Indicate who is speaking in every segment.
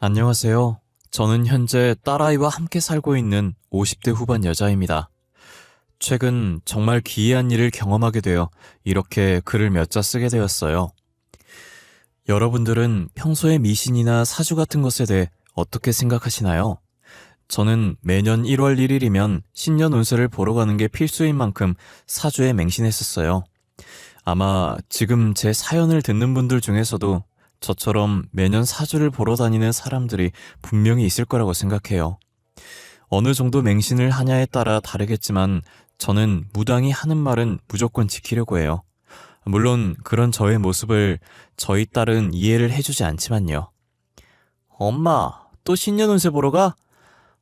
Speaker 1: 안녕하세요. 저는 현재 딸아이와 함께 살고 있는 50대 후반 여자입니다. 최근 정말 기이한 일을 경험하게 되어 이렇게 글을 몇 자 쓰게 되었어요. 여러분들은 평소에 미신이나 사주 같은 것에 대해 어떻게 생각하시나요? 저는 매년 1월 1일이면 신년 운세를 보러 가는 게 필수인 만큼 사주에 맹신했었어요. 아마 지금 제 사연을 듣는 분들 중에서도 저처럼 매년 사주를 보러 다니는 사람들이 분명히 있을 거라고 생각해요. 어느 정도 맹신을 하냐에 따라 다르겠지만 저는 무당이 하는 말은 무조건 지키려고 해요. 물론 그런 저의 모습을 저희 딸은 이해를 해주지 않지만요. 엄마, 또 신년 운세 보러 가?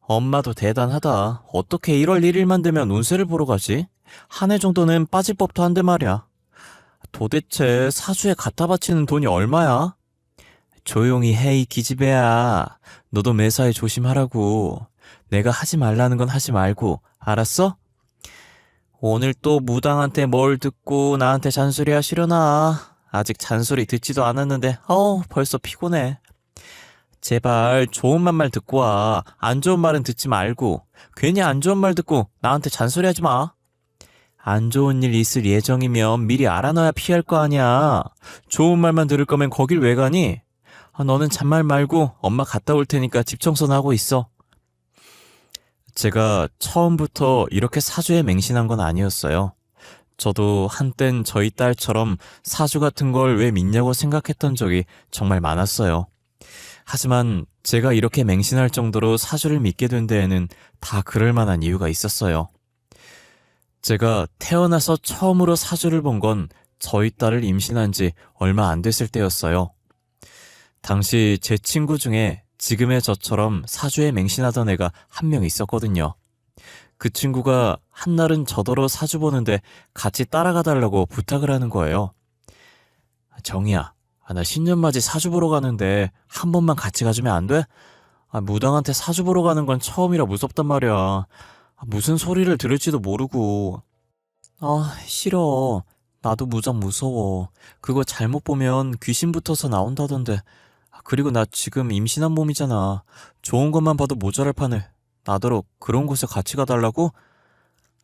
Speaker 1: 엄마도 대단하다. 어떻게 1월 1일만 되면 운세를 보러 가지? 한 해 정도는 빠질 법도 한데 말이야. 도대체 사주에 갖다 바치는 돈이 얼마야? 조용히 해, 이 기집애야. 너도 매사에 조심하라고. 내가 하지 말라는 건 하지 말고, 알았어? 오늘 또 무당한테 뭘 듣고 나한테 잔소리 하시려나? 아직 잔소리 듣지도 않았는데, 어 벌써 피곤해. 제발 좋은 말만 듣고 와. 안 좋은 말은 듣지 말고. 괜히 안 좋은 말 듣고 나한테 잔소리 하지 마. 안 좋은 일 있을 예정이면 미리 알아놔야 피할 거 아니야. 좋은 말만 들을 거면 거길 왜 가니? 아, 너는 잔말 말고 엄마 갔다 올 테니까 집 청소나 하고 있어. 제가 처음부터 이렇게 사주에 맹신한 건 아니었어요. 저도 한땐 저희 딸처럼 사주 같은 걸 왜 믿냐고 생각했던 적이 정말 많았어요. 하지만 제가 이렇게 맹신할 정도로 사주를 믿게 된 데에는 다 그럴 만한 이유가 있었어요. 제가 태어나서 처음으로 사주를 본 건 저희 딸을 임신한 지 얼마 안 됐을 때였어요. 당시 제 친구 중에 지금의 저처럼 사주에 맹신하던 애가 한 명 있었거든요. 그 친구가 한날은 저더러 사주 보는데 같이 따라가 달라고 부탁을 하는 거예요. 정이야, 아, 나 신년맞이 사주 보러 가는데 한 번만 같이 가주면 안 돼? 아, 무당한테 사주 보러 가는 건 처음이라 무섭단 말이야. 아, 무슨 소리를 들을지도 모르고. 아, 싫어. 나도 무당 무서워. 그거 잘못 보면 귀신 붙어서 나온다던데. 아, 그리고 나 지금 임신한 몸이잖아. 좋은 것만 봐도 모자랄 판을. 나더러 그런 곳에 같이 가달라고?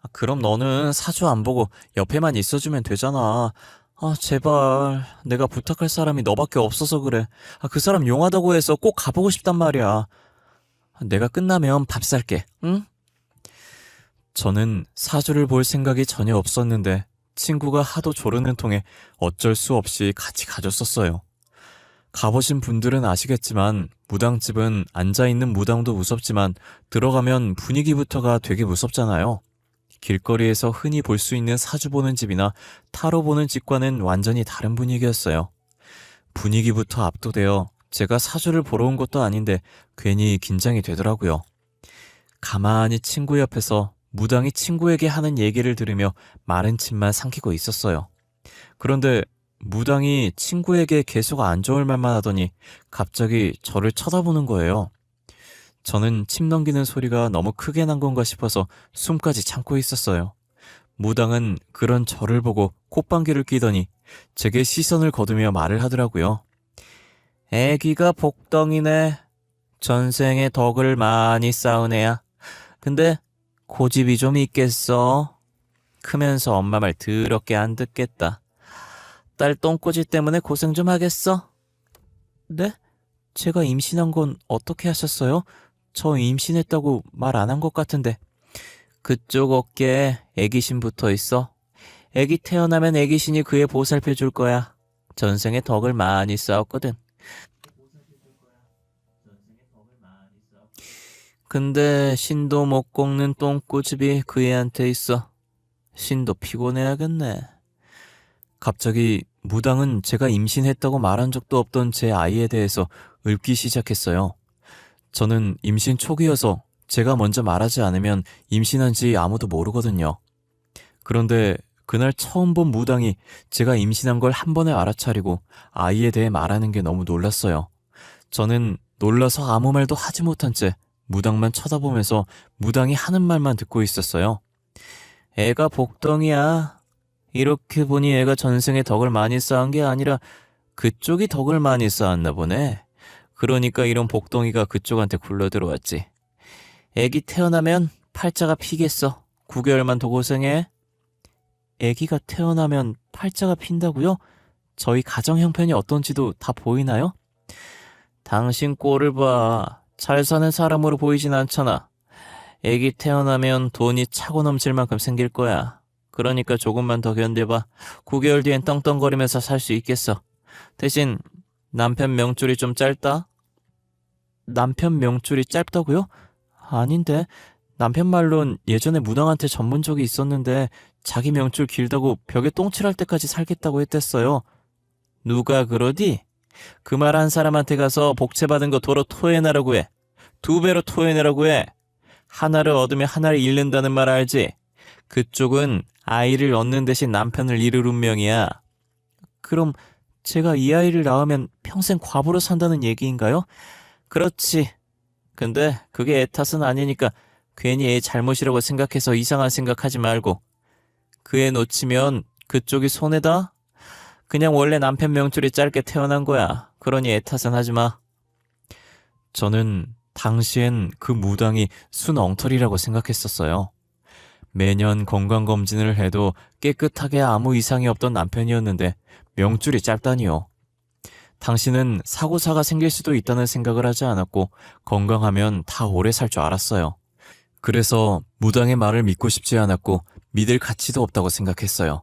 Speaker 1: 아, 그럼 너는 사주 안 보고 옆에만 있어주면 되잖아. 아, 제발. 내가 부탁할 사람이 너밖에 없어서 그래. 아, 그 사람 용하다고 해서 꼭 가보고 싶단 말이야. 아, 내가 끝나면 밥 살게, 응? 저는 사주를 볼 생각이 전혀 없었는데 친구가 하도 조르는 통에 어쩔 수 없이 같이 가줬었어요. 가보신 분들은 아시겠지만 무당집은 앉아있는 무당도 무섭지만 들어가면 분위기부터가 되게 무섭잖아요. 길거리에서 흔히 볼 수 있는 사주 보는 집이나 타로 보는 집과는 완전히 다른 분위기였어요. 분위기부터 압도되어 제가 사주를 보러 온 것도 아닌데 괜히 긴장이 되더라고요. 가만히 친구 옆에서 무당이 친구에게 하는 얘기를 들으며 마른 침만 삼키고 있었어요. 그런데 무당이 친구에게 계속 안 좋을 말만 하더니 갑자기 저를 쳐다보는 거예요. 저는 침 넘기는 소리가 너무 크게 난 건가 싶어서 숨까지 참고 있었어요. 무당은 그런 저를 보고 콧방귀를 끼더니 제게 시선을 거두며 말을 하더라고요. 애기가 복덩이네. 전생에 덕을 많이 쌓은 애야. 근데 고집이 좀 있겠어. 크면서 엄마 말 더럽게 안 듣겠다. 딸 똥꼬지 때문에 고생 좀 하겠어? 네? 제가 임신한 건 어떻게 하셨어요? 저 임신했다고 말 안 한 것 같은데. 그쪽 어깨에 애기신 붙어 있어. 애기 태어나면 애기신이 그애 보살펴 줄 거야. 전생에 덕을 많이 쌓았거든. 근데 신도 못 꺾는 똥꼬집이 그 애한테 있어. 신도 피곤해야겠네. 갑자기 무당은 제가 임신했다고 말한 적도 없던 제 아이에 대해서 읊기 시작했어요. 저는 임신 초기여서 제가 먼저 말하지 않으면 임신한지 아무도 모르거든요. 그런데 그날 처음 본 무당이 제가 임신한 걸 한 번에 알아차리고 아이에 대해 말하는 게 너무 놀랐어요. 저는 놀라서 아무 말도 하지 못한 채 무당만 쳐다보면서 무당이 하는 말만 듣고 있었어요. 애가 복덩이야. 이렇게 보니 애가 전생에 덕을 많이 쌓은 게 아니라 그쪽이 덕을 많이 쌓았나 보네. 그러니까 이런 복덩이가 그쪽한테 굴러 들어왔지. 애기 태어나면 팔자가 피겠어. 9개월만 더 고생해. 애기가 태어나면 팔자가 핀다고요? 저희 가정 형편이 어떤지도 다 보이나요? 당신 꼴을 봐. 잘 사는 사람으로 보이진 않잖아. 애기 태어나면 돈이 차고 넘칠 만큼 생길 거야. 그러니까 조금만 더 견뎌봐. 9개월 뒤엔 떵떵거리면서 살 수 있겠어. 대신 남편 명줄이 좀 짧다? 남편 명줄이 짧다고요? 아닌데. 남편 말론 예전에 무당한테 전문 적이 있었는데 자기 명줄 길다고 벽에 똥칠할 때까지 살겠다고 했댔어요. 누가 그러디? 그 말 한 사람한테 가서 복채 받은 거 도로 토해내라고 해. 두 배로 토해내라고 해. 하나를 얻으면 하나를 잃는다는 말 알지? 그쪽은 아이를 얻는 대신 남편을 잃을 운명이야. 그럼 제가 이 아이를 낳으면 평생 과부로 산다는 얘기인가요? 그렇지. 근데 그게 애 탓은 아니니까 괜히 애 잘못이라고 생각해서 이상한 생각하지 말고 그 애 놓치면 그쪽이 손해다? 그냥 원래 남편 명줄이 짧게 태어난 거야. 그러니 애 탓은 하지 마. 저는 당시엔 그 무당이 순 엉터리라고 생각했었어요. 매년 건강검진을 해도 깨끗하게 아무 이상이 없던 남편이었는데 명줄이 짧다니요. 당신은 사고사가 생길 수도 있다는 생각을 하지 않았고 건강하면 다 오래 살 줄 알았어요. 그래서 무당의 말을 믿고 싶지 않았고 믿을 가치도 없다고 생각했어요.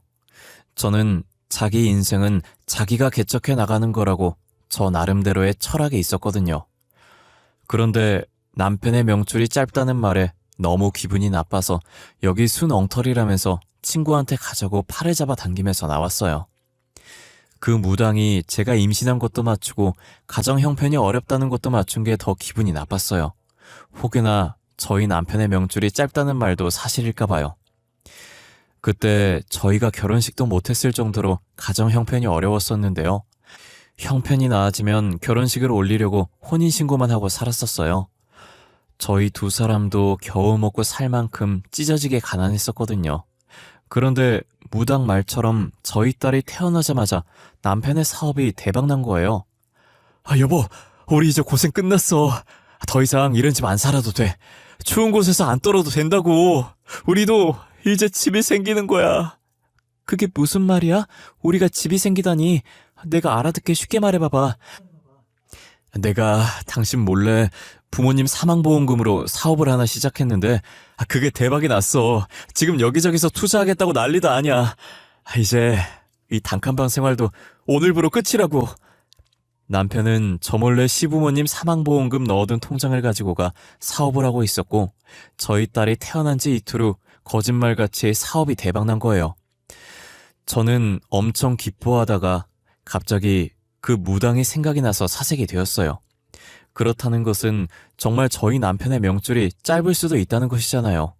Speaker 1: 저는 자기 인생은 자기가 개척해 나가는 거라고 저 나름대로의 철학이 있었거든요. 그런데 남편의 명줄이 짧다는 말에 너무 기분이 나빠서 여기 순 엉터리라면서 친구한테 가자고 팔을 잡아 당기면서 나왔어요. 그 무당이 제가 임신한 것도 맞추고 가정 형편이 어렵다는 것도 맞춘 게 더 기분이 나빴어요. 혹여나 저희 남편의 명줄이 짧다는 말도 사실일까 봐요. 그때 저희가 결혼식도 못했을 정도로 가정 형편이 어려웠었는데요. 형편이 나아지면 결혼식을 올리려고 혼인신고만 하고 살았었어요. 저희 두 사람도 겨우 먹고 살 만큼 찢어지게 가난했었거든요. 그런데 무당 말처럼 저희 딸이 태어나자마자 남편의 사업이 대박난 거예요. 아, 여보, 우리 이제 고생 끝났어. 더 이상 이런 집 안 살아도 돼. 추운 곳에서 안 떨어도 된다고. 우리도 이제 집이 생기는 거야. 그게 무슨 말이야? 우리가 집이 생기다니. 내가 알아듣게 쉽게 말해봐봐. 내가 당신 몰래 부모님 사망보험금으로 사업을 하나 시작했는데, 아, 그게 대박이 났어. 지금 여기저기서 투자하겠다고 난리도 아니야. 아, 이제 이 단칸방 생활도 오늘부로 끝이라고. 남편은 저 몰래 시부모님 사망보험금 넣어둔 통장을 가지고 가 사업을 하고 있었고, 저희 딸이 태어난 지 이틀 후 거짓말같이 사업이 대박난 거예요. 저는 엄청 기뻐하다가 갑자기 그 무당이 생각이 나서 사색이 되었어요. 그렇다는 것은 정말 저희 남편의 명줄이 짧을 수도 있다는 것이잖아요.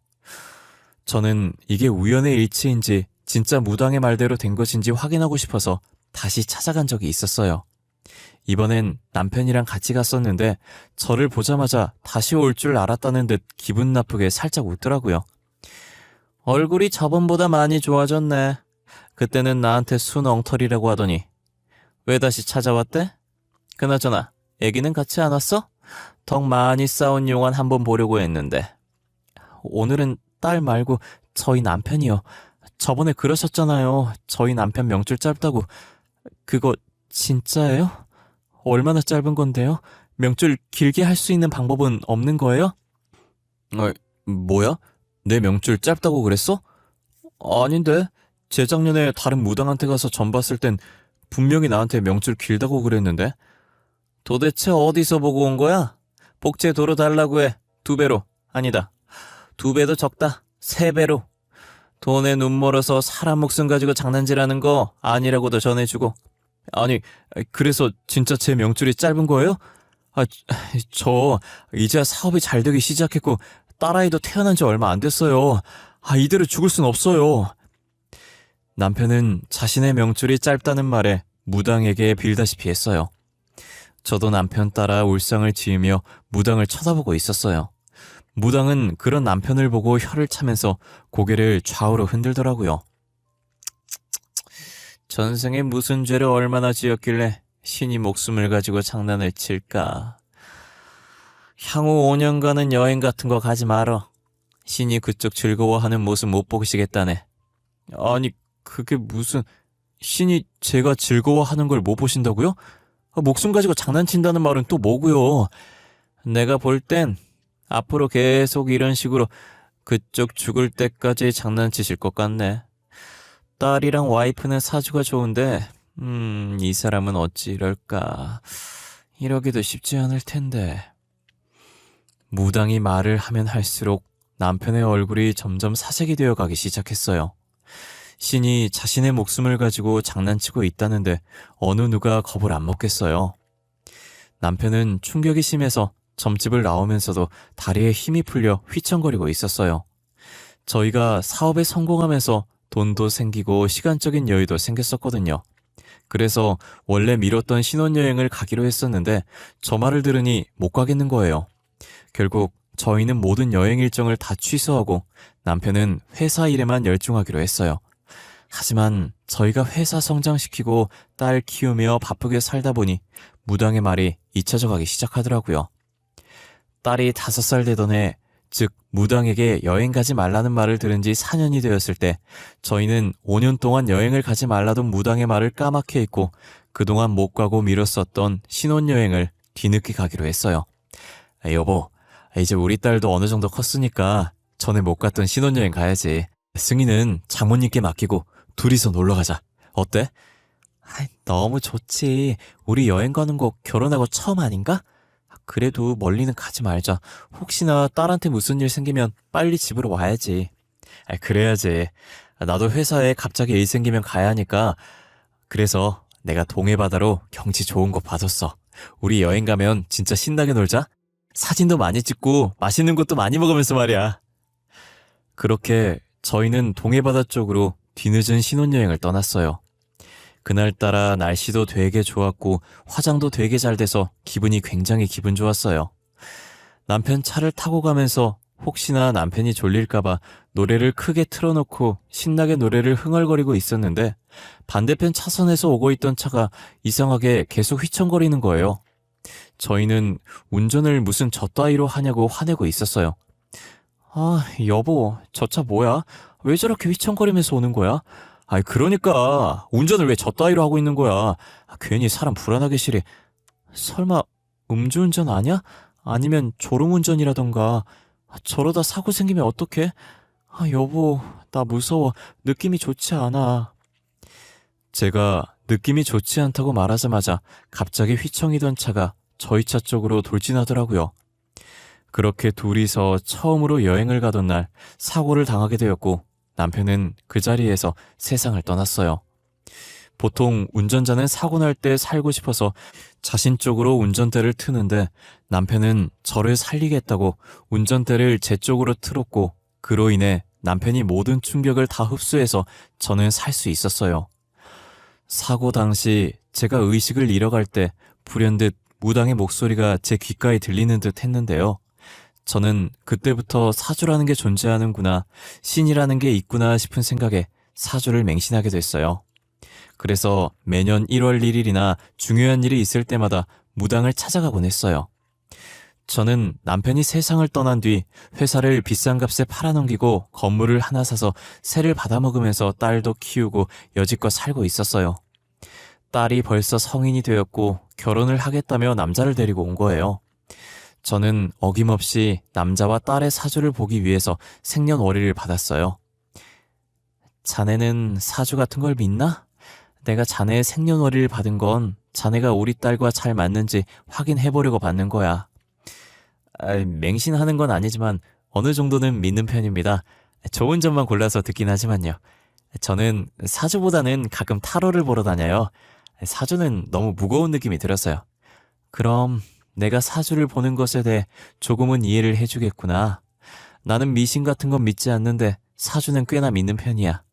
Speaker 1: 저는 이게 우연의 일치인지 진짜 무당의 말대로 된 것인지 확인하고 싶어서 다시 찾아간 적이 있었어요. 이번엔 남편이랑 같이 갔었는데 저를 보자마자 다시 올 줄 알았다는 듯 기분 나쁘게 살짝 웃더라고요. 얼굴이 저번보다 많이 좋아졌네. 그때는 나한테 순 엉터리라고 하더니 왜 다시 찾아왔대? 그나저나 애기는 같이 안 왔어? 덕 많이 싸운 용안 한번 보려고 했는데 오늘은 딸 말고 저희 남편이요. 저번에 그러셨잖아요. 저희 남편 명줄 짧다고. 그거 진짜예요? 얼마나 짧은 건데요? 명줄 길게 할 수 있는 방법은 없는 거예요? 어, 뭐야? 내 명줄 짧다고 그랬어? 아닌데. 재작년에 다른 무당한테 가서 전 봤을 땐 분명히 나한테 명줄 길다고 그랬는데. 도대체 어디서 보고 온 거야? 복제 도로 달라고 해. 두 배로. 아니다. 두 배도 적다. 세 배로. 돈에 눈 멀어서 사람 목숨 가지고 장난질하는 거 아니라고도 전해주고. 아니, 그래서 진짜 제 명줄이 짧은 거예요? 아, 저 이제야 사업이 잘 되기 시작했고 딸아이도 태어난 지 얼마 안 됐어요. 아, 이대로 죽을 순 없어요. 남편은 자신의 명줄이 짧다는 말에 무당에게 빌다시피 했어요. 저도 남편 따라 울상을 지으며 무당을 쳐다보고 있었어요. 무당은 그런 남편을 보고 혀를 차면서 고개를 좌우로 흔들더라고요. 전생에 무슨 죄를 얼마나 지었길래 신이 목숨을 가지고 장난을 칠까? 향후 5년간은 여행 같은 거 가지 말어. 신이 그쪽 즐거워하는 모습 못 보시겠다네. 아니, 그게 무슨, 신이 제가 즐거워하는 걸 못 보신다고요? 아, 목숨 가지고 장난친다는 말은 또 뭐고요? 내가 볼 땐 앞으로 계속 이런 식으로 그쪽 죽을 때까지 장난치실 것 같네. 딸이랑 와이프는 사주가 좋은데, 음, 이 사람은 어찌 이럴까. 이러기도 쉽지 않을 텐데. 무당이 말을 하면 할수록 남편의 얼굴이 점점 사색이 되어 가기 시작했어요. 신이 자신의 목숨을 가지고 장난치고 있다는데 어느 누가 겁을 안 먹겠어요. 남편은 충격이 심해서 점집을 나오면서도 다리에 힘이 풀려 휘청거리고 있었어요. 저희가 사업에 성공하면서 돈도 생기고 시간적인 여유도 생겼었거든요. 그래서 원래 미뤘던 신혼여행을 가기로 했었는데 저 말을 들으니 못 가겠는 거예요. 결국 저희는 모든 여행 일정을 다 취소하고 남편은 회사 일에만 열중하기로 했어요. 하지만 저희가 회사 성장시키고 딸 키우며 바쁘게 살다 보니 무당의 말이 잊혀져 가기 시작하더라고요. 딸이 다섯 살 되던 해, 즉 무당에게 여행 가지 말라는 말을 들은 지 4년이 되었을 때 저희는 5년 동안 여행을 가지 말라던 무당의 말을 까맣게 잊고 그동안 못 가고 미뤘었던 신혼여행을 뒤늦게 가기로 했어요. 아, 여보, 이제 우리 딸도 어느 정도 컸으니까 전에 못 갔던 신혼여행 가야지. 승희는 장모님께 맡기고 둘이서 놀러 가자. 어때? 아이, 너무 좋지. 우리 여행 가는 거 결혼하고 처음 아닌가? 그래도 멀리는 가지 말자. 혹시나 딸한테 무슨 일 생기면 빨리 집으로 와야지. 아, 그래야지. 나도 회사에 갑자기 일 생기면 가야 하니까. 그래서 내가 동해바다로 경치 좋은 곳 봐뒀어. 우리 여행 가면 진짜 신나게 놀자. 사진도 많이 찍고 맛있는 것도 많이 먹으면서 말이야. 그렇게 저희는 동해바다 쪽으로 뒤늦은 신혼여행을 떠났어요. 그날따라 날씨도 되게 좋았고 화장도 되게 잘 돼서 기분이 굉장히 기분 좋았어요. 남편 차를 타고 가면서 혹시나 남편이 졸릴까봐 노래를 크게 틀어놓고 신나게 노래를 흥얼거리고 있었는데 반대편 차선에서 오고 있던 차가 이상하게 계속 휘청거리는 거예요. 저희는 운전을 무슨 저 따위로 하냐고 화내고 있었어요. 아, 여보, 저 차 뭐야? 왜 저렇게 휘청거리면서 오는 거야? 아이, 그러니까, 운전을 왜 저 따위로 하고 있는 거야? 아, 괜히 사람 불안하게 시리. 설마, 음주운전 아니야? 아니면 졸음운전이라던가. 아, 저러다 사고 생기면 어떡해? 아, 여보, 나 무서워. 느낌이 좋지 않아. 제가 느낌이 좋지 않다고 말하자마자 갑자기 휘청이던 차가 저희 차 쪽으로 돌진하더라고요. 그렇게 둘이서 처음으로 여행을 가던 날 사고를 당하게 되었고 남편은 그 자리에서 세상을 떠났어요. 보통 운전자는 사고 날 때 살고 싶어서 자신 쪽으로 운전대를 트는데 남편은 저를 살리겠다고 운전대를 제 쪽으로 틀었고 그로 인해 남편이 모든 충격을 다 흡수해서 저는 살 수 있었어요. 사고 당시 제가 의식을 잃어갈 때 불현듯 무당의 목소리가 제 귓가에 들리는 듯 했는데요. 저는 그때부터 사주라는 게 존재하는구나, 신이라는 게 있구나 싶은 생각에 사주를 맹신하게 됐어요. 그래서 매년 1월 1일이나 중요한 일이 있을 때마다 무당을 찾아가곤 했어요. 저는 남편이 세상을 떠난 뒤 회사를 비싼 값에 팔아넘기고 건물을 하나 사서 세를 받아먹으면서 딸도 키우고 여지껏 살고 있었어요. 딸이 벌써 성인이 되었고 결혼을 하겠다며 남자를 데리고 온 거예요. 저는 어김없이 남자와 딸의 사주를 보기 위해서 생년월일을 받았어요. 자네는 사주 같은 걸 믿나? 내가 자네의 생년월일을 받은 건 자네가 우리 딸과 잘 맞는지 확인해 보려고 받는 거야. 아, 맹신하는 건 아니지만 어느 정도는 믿는 편입니다. 좋은 점만 골라서 듣긴 하지만요. 저는 사주보다는 가끔 타로를 보러 다녀요. 사주는 너무 무거운 느낌이 들었어요. 그럼 내가 사주를 보는 것에 대해 조금은 이해를 해주겠구나. 나는 미신 같은 건 믿지 않는데 사주는 꽤나 믿는 편이야.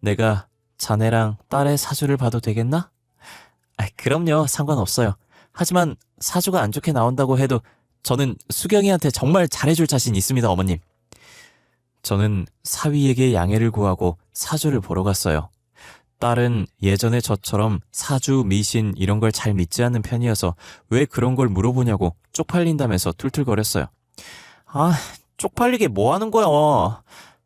Speaker 1: 내가 자네랑 딸의 사주를 봐도 되겠나? 아, 그럼요. 상관없어요. 하지만 사주가 안 좋게 나온다고 해도 저는 수경이한테 정말 잘해줄 자신 있습니다, 어머님. 저는 사위에게 양해를 구하고 사주를 보러 갔어요. 딸은 예전에 저처럼 사주, 미신 이런 걸 잘 믿지 않는 편이어서 왜 그런 걸 물어보냐고 쪽팔린다면서 툴툴거렸어요. 아, 쪽팔리게 뭐 하는 거야?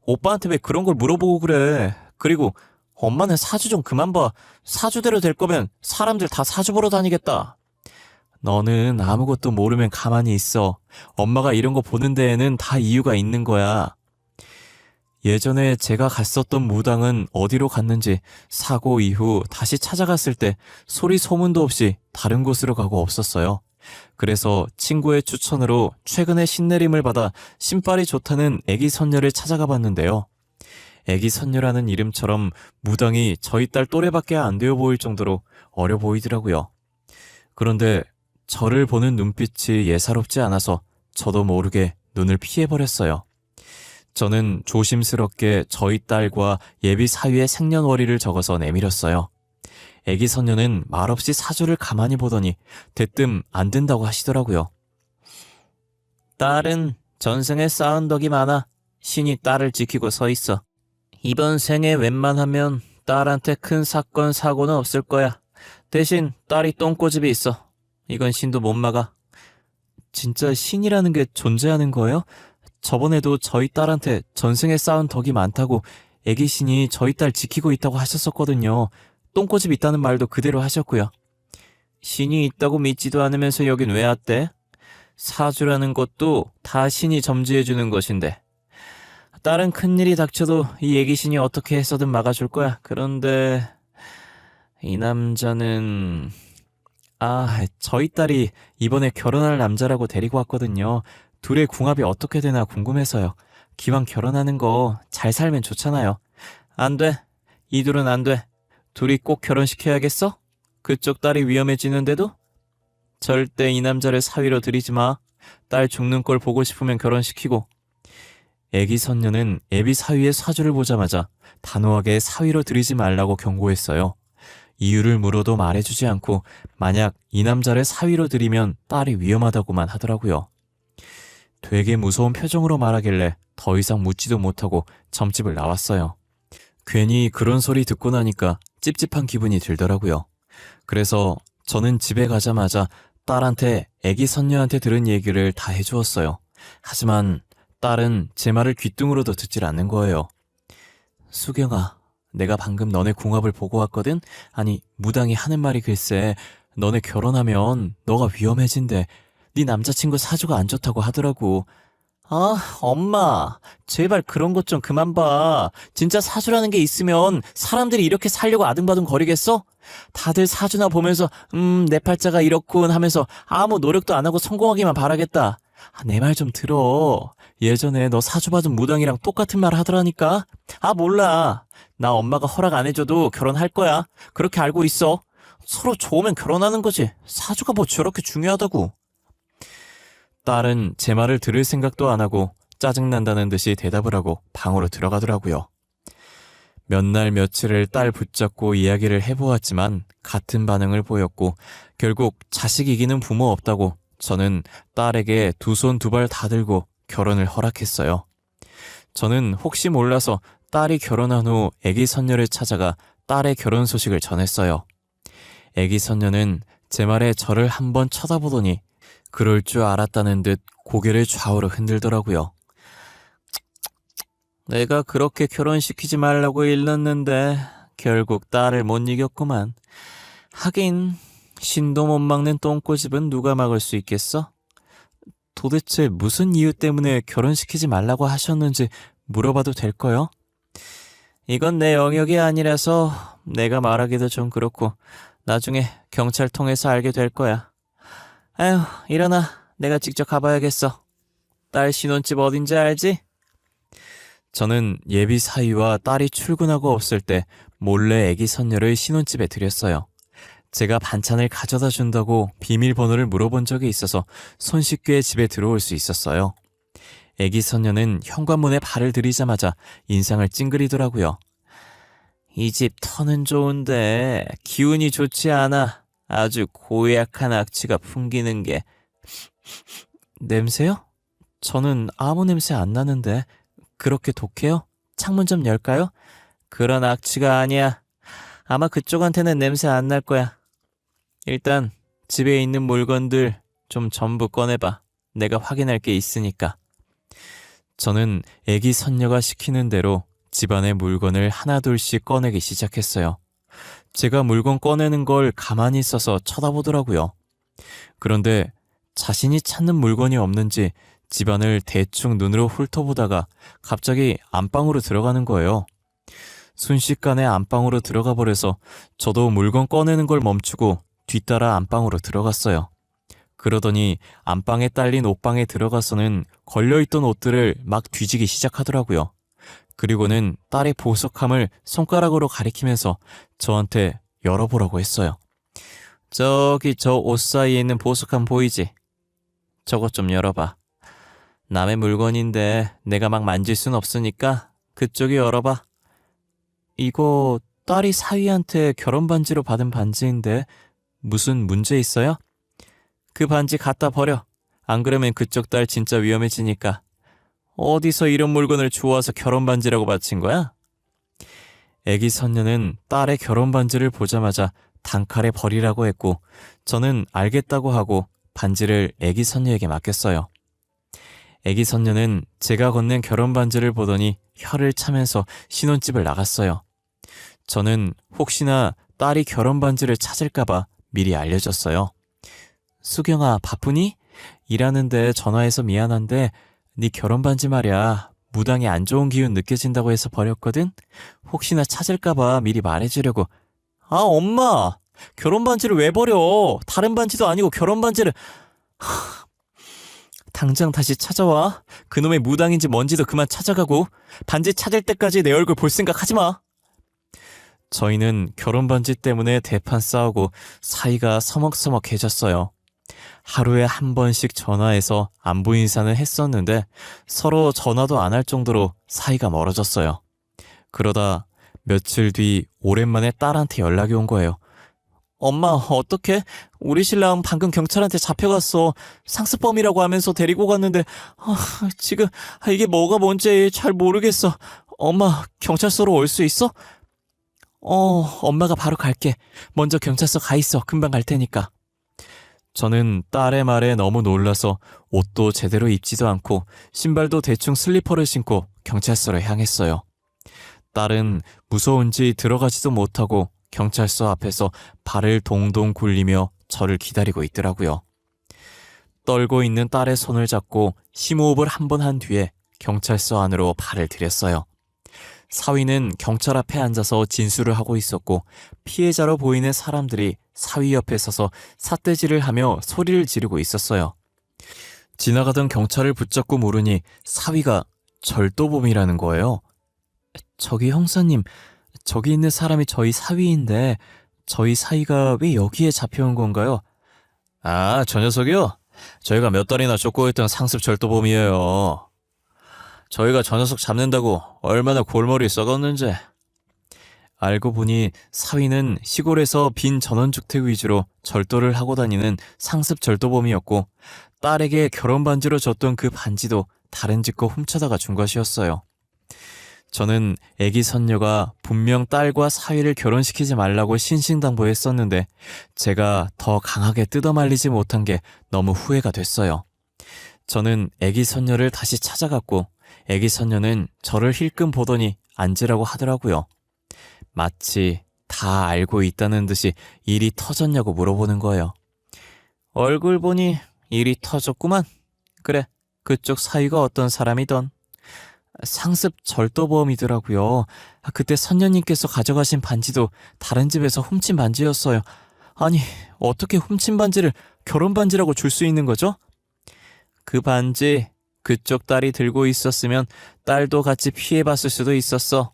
Speaker 1: 오빠한테 왜 그런 걸 물어보고 그래? 그리고 엄마는 사주 좀 그만 봐. 사주대로 될 거면 사람들 다 사주 보러 다니겠다. 너는 아무것도 모르면 가만히 있어. 엄마가 이런 거 보는 데에는 다 이유가 있는 거야. 예전에 제가 갔었던 무당은 어디로 갔는지 사고 이후 다시 찾아갔을 때 소리 소문도 없이 다른 곳으로 가고 없었어요. 그래서 친구의 추천으로 최근에 신내림을 받아 신발이 좋다는 애기 선녀를 찾아가 봤는데요. 애기 선녀라는 이름처럼 무당이 저희 딸 또래밖에 안 되어 보일 정도로 어려 보이더라고요. 그런데 저를 보는 눈빛이 예사롭지 않아서 저도 모르게 눈을 피해버렸어요. 저는 조심스럽게 저희 딸과 예비 사위의 생년월일을 적어서 내밀었어요. 애기 선녀는 말없이 사주를 가만히 보더니 대뜸 안 된다고 하시더라고요. 딸은 전생에 쌓은 덕이 많아 신이 딸을 지키고 서 있어. 이번 생에 웬만하면 딸한테 큰 사건 사고는 없을 거야. 대신 딸이 똥꼬집이 있어. 이건 신도 못 막아. 진짜 신이라는 게 존재하는 거예요? 저번에도 저희 딸한테 전생에 쌓은 덕이 많다고 애기 신이 저희 딸 지키고 있다고 하셨었거든요. 똥꼬집 있다는 말도 그대로 하셨고요. 신이 있다고 믿지도 않으면서 여긴 왜 왔대? 사주라는 것도 다 신이 점지해주는 것인데. 딸은 큰일이 닥쳐도 이 애기 신이 어떻게 해서든 막아줄 거야. 그런데 이 남자는 아, 저희 딸이 이번에 결혼할 남자라고 데리고 왔거든요. 둘의 궁합이 어떻게 되나 궁금해서요. 기왕 결혼하는 거 잘 살면 좋잖아요. 안 돼. 이 둘은 안 돼. 둘이 꼭 결혼시켜야겠어? 그쪽 딸이 위험해지는데도? 절대 이 남자를 사위로 들이지 마. 딸 죽는 꼴 보고 싶으면 결혼시키고. 애기 선녀는 애비 사위의 사주를 보자마자 단호하게 사위로 들이지 말라고 경고했어요. 이유를 물어도 말해주지 않고 만약 이 남자를 사위로 들이면 딸이 위험하다고만 하더라고요. 되게 무서운 표정으로 말하길래 더 이상 묻지도 못하고 점집을 나왔어요. 괜히 그런 소리 듣고 나니까 찝찝한 기분이 들더라고요. 그래서 저는 집에 가자마자 딸한테 애기 선녀한테 들은 얘기를 다 해주었어요. 하지만 딸은 제 말을 귓등으로도 듣질 않는 거예요. 수경아, 내가 방금 너네 궁합을 보고 왔거든? 아니, 무당이 하는 말이 글쎄, 너네 결혼하면 너가 위험해진대. 네 남자친구 사주가 안 좋다고 하더라고. 아, 엄마. 제발 그런 것 좀 그만 봐. 진짜 사주라는 게 있으면 사람들이 이렇게 살려고 아등바등 거리겠어? 다들 사주나 보면서, 음, 내 팔자가 이렇군 하면서 아무 노력도 안 하고 성공하기만 바라겠다. 아, 내 말 좀 들어. 예전에 너 사주 받은 무당이랑 똑같은 말 하더라니까? 아, 몰라. 나 엄마가 허락 안 해줘도 결혼할 거야. 그렇게 알고 있어. 서로 좋으면 결혼하는 거지. 사주가 뭐 저렇게 중요하다고. 딸은 제 말을 들을 생각도 안 하고 짜증난다는 듯이 대답을 하고 방으로 들어가더라고요. 몇 날 며칠을 딸 붙잡고 이야기를 해보았지만 같은 반응을 보였고 결국 자식 이기는 부모 없다고 저는 딸에게 두 손 두 발 다 들고 결혼을 허락했어요. 저는 혹시 몰라서 딸이 결혼한 후 애기 선녀를 찾아가 딸의 결혼 소식을 전했어요. 애기 선녀는 제 말에 저를 한번 쳐다보더니 그럴 줄 알았다는 듯 고개를 좌우로 흔들더라고요. 내가 그렇게 결혼시키지 말라고 일렀는데 결국 딸을 못 이겼구만. 하긴 신도 못 막는 똥꼬집은 누가 막을 수 있겠어? 도대체 무슨 이유 때문에 결혼시키지 말라고 하셨는지 물어봐도 될까요? 이건 내 영역이 아니라서 내가 말하기도 좀 그렇고 나중에 경찰 통해서 알게 될 거야. 아휴, 일어나. 내가 직접 가봐야겠어. 딸 신혼집 어딘지 알지? 저는 예비 사위와 딸이 출근하고 없을 때 몰래 애기 선녀를 신혼집에 들였어요. 제가 반찬을 가져다 준다고 비밀번호를 물어본 적이 있어서 손쉽게 집에 들어올 수 있었어요. 애기 선녀는 현관문에 발을 들이자마자 인상을 찡그리더라고요. 이 집 터는 좋은데 기운이 좋지 않아. 아주 고약한 악취가 풍기는 게 냄새요? 저는 아무 냄새 안 나는데 그렇게 독해요? 창문 좀 열까요? 그런 악취가 아니야. 아마 그쪽한테는 냄새 안 날 거야. 일단 집에 있는 물건들 좀 전부 꺼내봐. 내가 확인할 게 있으니까. 저는 애기 선녀가 시키는 대로 집안의 물건을 하나둘씩 꺼내기 시작했어요. 제가 물건 꺼내는 걸 가만히 있어서 쳐다보더라고요. 그런데 자신이 찾는 물건이 없는지 집안을 대충 눈으로 훑어보다가 갑자기 안방으로 들어가는 거예요. 순식간에 안방으로 들어가 버려서 저도 물건 꺼내는 걸 멈추고 뒤따라 안방으로 들어갔어요. 그러더니 안방에 딸린 옷방에 들어가서는 걸려있던 옷들을 막 뒤지기 시작하더라고요. 그리고는 딸의 보석함을 손가락으로 가리키면서 저한테 열어보라고 했어요. 저기 저 옷 사이에 있는 보석함 보이지? 저것 좀 열어봐. 남의 물건인데 내가 막 만질 순 없으니까 그쪽이 열어봐. 이거 딸이 사위한테 결혼 반지로 받은 반지인데 무슨 문제 있어요? 그 반지 갖다 버려. 안 그러면 그쪽 딸 진짜 위험해지니까. 어디서 이런 물건을 주워와서 결혼 반지라고 바친 거야? 애기 선녀는 딸의 결혼 반지를 보자마자 단칼에 버리라고 했고 저는 알겠다고 하고 반지를 애기 선녀에게 맡겼어요. 애기 선녀는 제가 건넨 결혼 반지를 보더니 혀를 차면서 신혼집을 나갔어요. 저는 혹시나 딸이 결혼 반지를 찾을까봐 미리 알려줬어요. 수경아, 바쁘니? 일하는데 전화해서 미안한데 네 결혼 반지 말이야. 무당에 안 좋은 기운 느껴진다고 해서 버렸거든? 혹시나 찾을까봐 미리 말해주려고. 아, 엄마! 결혼 반지를 왜 버려? 다른 반지도 아니고 결혼 반지를. 하... 당장 다시 찾아와. 그놈의 무당인지 뭔지도 그만 찾아가고, 반지 찾을 때까지 내 얼굴 볼 생각 하지 마. 저희는 결혼 반지 때문에 대판 싸우고 사이가 서먹서먹해졌어요. 하루에 한 번씩 전화해서 안부 인사는 했었는데 서로 전화도 안 할 정도로 사이가 멀어졌어요. 그러다 며칠 뒤 오랜만에 딸한테 연락이 온 거예요. 엄마, 어떡해? 우리 신랑 방금 경찰한테 잡혀갔어. 상습범이라고 하면서 데리고 갔는데, 아, 지금 이게 뭐가 뭔지 잘 모르겠어. 엄마, 경찰서로 올 수 있어? 어, 엄마가 바로 갈게. 먼저 경찰서 가 있어. 금방 갈 테니까. 저는 딸의 말에 너무 놀라서 옷도 제대로 입지도 않고 신발도 대충 슬리퍼를 신고 경찰서로 향했어요. 딸은 무서운지 들어가지도 못하고 경찰서 앞에서 발을 동동 굴리며 저를 기다리고 있더라고요. 떨고 있는 딸의 손을 잡고 심호흡을 한 번한 뒤에 경찰서 안으로 발을 들였어요. 사위는 경찰 앞에 앉아서 진술을 하고 있었고 피해자로 보이는 사람들이 사위 옆에 서서 삿대질을 하며 소리를 지르고 있었어요. 지나가던 경찰을 붙잡고 물으니 사위가 절도범이라는 거예요. 저기 형사님, 저기 있는 사람이 저희 사위인데 저희 사위가 왜 여기에 잡혀온 건가요? 아, 저 녀석이요? 저희가 몇 달이나 쫓고 있던 상습 절도범이에요. 저희가 저 녀석 잡는다고 얼마나 골머리 썩었는지. 알고 보니 사위는 시골에서 빈 전원주택 위주로 절도를 하고 다니는 상습 절도범이었고 딸에게 결혼 반지로 줬던 그 반지도 다른 집 거 훔쳐다가 준 것이었어요. 저는 애기 선녀가 분명 딸과 사위를 결혼시키지 말라고 신신당부했었는데 제가 더 강하게 뜯어말리지 못한 게 너무 후회가 됐어요. 저는 애기 선녀를 다시 찾아갔고 애기 선녀는 저를 힐끔 보더니 앉으라고 하더라고요. 마치 다 알고 있다는 듯이 일이 터졌냐고 물어보는 거예요. 얼굴 보니 일이 터졌구만. 그래, 그쪽 사위가 어떤 사람이던. 상습 절도범이더라고요. 아, 그때 선녀님께서 가져가신 반지도 다른 집에서 훔친 반지였어요. 아니, 어떻게 훔친 반지를 결혼 반지라고 줄 수 있는 거죠? 그 반지 그쪽 딸이 들고 있었으면 딸도 같이 피해봤을 수도 있었어.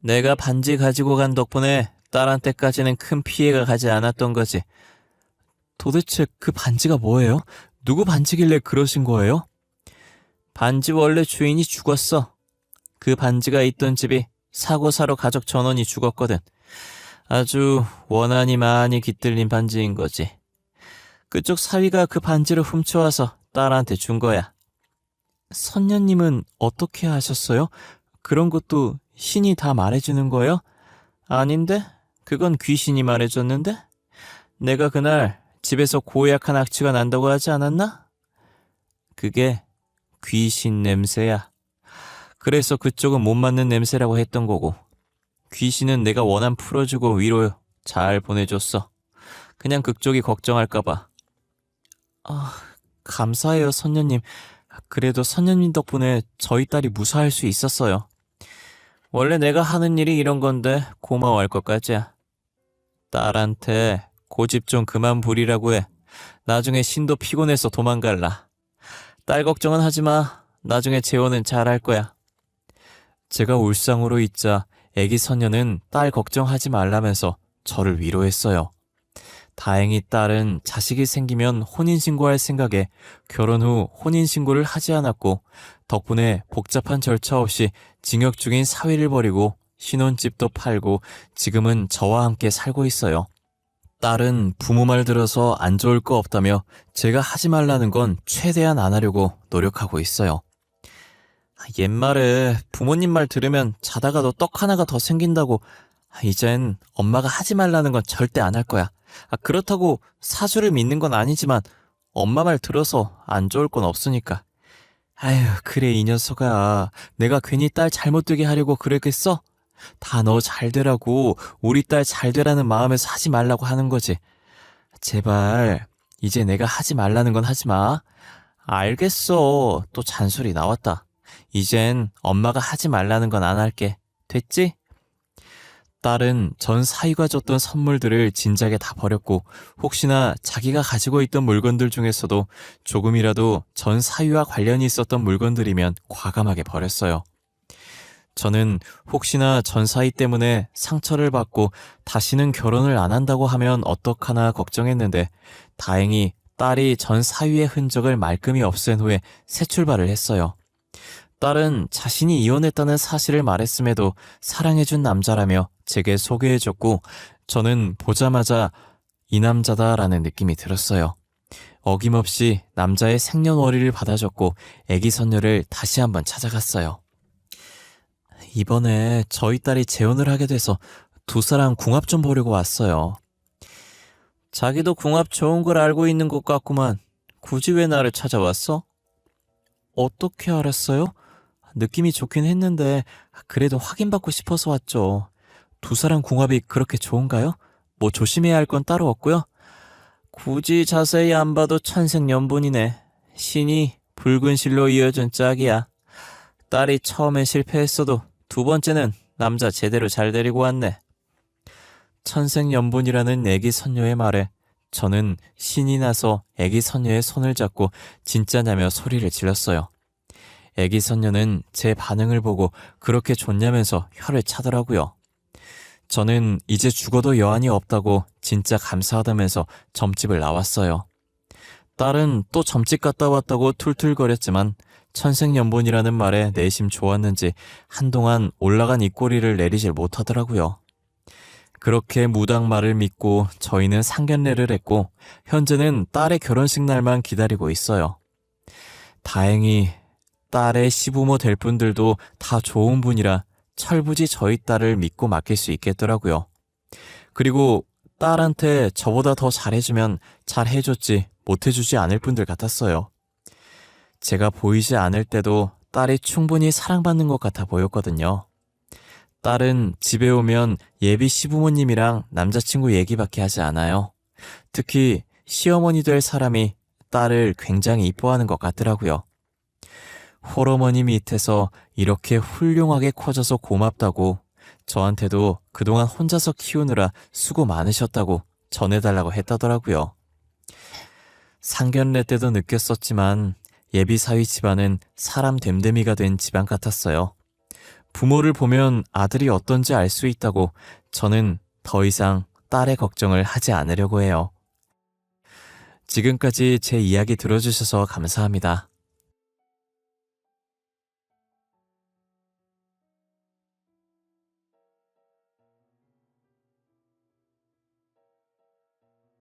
Speaker 1: 내가 반지 가지고 간 덕분에 딸한테까지는 큰 피해가 가지 않았던 거지. 도대체 그 반지가 뭐예요? 누구 반지길래 그러신 거예요? 반지 원래 주인이 죽었어. 그 반지가 있던 집이 사고 사로 가족 전원이 죽었거든. 아주 원한이 많이 깃들린 반지인 거지. 그쪽 사위가 그 반지를 훔쳐와서 딸한테 준 거야. 선녀님은 어떻게 하셨어요? 그런 것도 신이 다 말해주는 거요? 아닌데? 그건 귀신이 말해줬는데? 내가 그날 집에서 고약한 악취가 난다고 하지 않았나? 그게 귀신 냄새야. 그래서 그쪽은 못 맞는 냄새라고 했던 거고. 귀신은 내가 원한 풀어주고 위로 잘 보내줬어. 그냥 그쪽이 걱정할까봐. 아, 감사해요, 선녀님. 그래도 선녀님 덕분에 저희 딸이 무사할 수 있었어요. 원래 내가 하는 일이 이런 건데 고마워할 것까지야. 딸한테 고집 좀 그만 부리라고 해. 나중에 신도 피곤해서 도망갈라. 딸 걱정은 하지 마. 나중에 재혼은 잘할 거야. 제가 울상으로 있자 애기 선녀는 딸 걱정하지 말라면서 저를 위로했어요. 다행히 딸은 자식이 생기면 혼인신고할 생각에 결혼 후 혼인신고를 하지 않았고 덕분에 복잡한 절차 없이 징역 중인 사위를 버리고 신혼집도 팔고 지금은 저와 함께 살고 있어요. 딸은 부모 말 들어서 안 좋을 거 없다며 제가 하지 말라는 건 최대한 안 하려고 노력하고 있어요. 옛말에 부모님 말 들으면 자다가도 떡 하나가 더 생긴다고 이젠 엄마가 하지 말라는 건 절대 안 할 거야. 아, 그렇다고 사주를 믿는 건 아니지만 엄마 말 들어서 안 좋을 건 없으니까. 아휴, 그래 이 녀석아. 내가 괜히 딸 잘못 되게 하려고 그랬겠어? 다 너 잘 되라고 우리 딸 잘 되라는 마음에서 하지 말라고 하는 거지. 제발 이제 내가 하지 말라는 건 하지 마. 알겠어. 또 잔소리 나왔다. 이젠 엄마가 하지 말라는 건 안 할게. 됐지? 딸은 전 사위가 줬던 선물들을 진작에 다 버렸고 혹시나 자기가 가지고 있던 물건들 중에서도 조금이라도 전 사위와 관련이 있었던 물건들이면 과감하게 버렸어요. 저는 혹시나 전 사위 때문에 상처를 받고 다시는 결혼을 안 한다고 하면 어떡하나 걱정했는데 다행히 딸이 전 사위의 흔적을 말끔히 없앤 후에 새 출발을 했어요. 딸은 자신이 이혼했다는 사실을 말했음에도 사랑해준 남자라며 제게 소개해줬고 저는 보자마자 이 남자다라는 느낌이 들었어요. 어김없이 남자의 생년월일을 받아줬고 애기 선녀를 다시 한번 찾아갔어요. 이번에 저희 딸이 재혼을 하게 돼서 두 사람 궁합 좀 보려고 왔어요. 자기도 궁합 좋은 걸 알고 있는 것 같구만. 굳이 왜 나를 찾아왔어? 어떻게 알았어요? 느낌이 좋긴 했는데 그래도 확인받고 싶어서 왔죠. 두 사람 궁합이 그렇게 좋은가요? 뭐 조심해야 할 건 따로 없고요. 굳이 자세히 안 봐도 천생연분이네. 신이 붉은 실로 이어준 짝이야. 딸이 처음엔 실패했어도 두 번째는 남자 제대로 잘 데리고 왔네. 천생연분이라는 애기 선녀의 말에 저는 신이 나서 애기 선녀의 손을 잡고 진짜냐며 소리를 질렀어요. 애기 선녀는 제 반응을 보고 그렇게 좋냐면서 혀를 차더라고요. 저는 이제 죽어도 여한이 없다고 진짜 감사하다면서 점집을 나왔어요. 딸은 또 점집 갔다 왔다고 툴툴거렸지만 천생연분이라는 말에 내심 좋았는지 한동안 올라간 입꼬리를 내리질 못하더라고요. 그렇게 무당 말을 믿고 저희는 상견례를 했고 현재는 딸의 결혼식 날만 기다리고 있어요. 다행히 딸의 시부모 될 분들도 다 좋은 분이라 철부지 저희 딸을 믿고 맡길 수 있겠더라고요. 그리고 딸한테 저보다 더 잘해주면 잘해줬지 못해주지 않을 분들 같았어요. 제가 보이지 않을 때도 딸이 충분히 사랑받는 것 같아 보였거든요. 딸은 집에 오면 예비 시부모님이랑 남자친구 얘기밖에 하지 않아요. 특히 시어머니 될 사람이 딸을 굉장히 이뻐하는 것 같더라고요. 홀어머니 밑에서 이렇게 훌륭하게 커져서 고맙다고 저한테도 그동안 혼자서 키우느라 수고 많으셨다고 전해달라고 했다더라고요. 상견례 때도 느꼈었지만 예비 사위 집안은 사람 됨됨이가 된 집안 같았어요. 부모를 보면 아들이 어떤지 알 수 있다고 저는 더 이상 딸의 걱정을 하지 않으려고 해요. 지금까지 제 이야기 들어주셔서 감사합니다.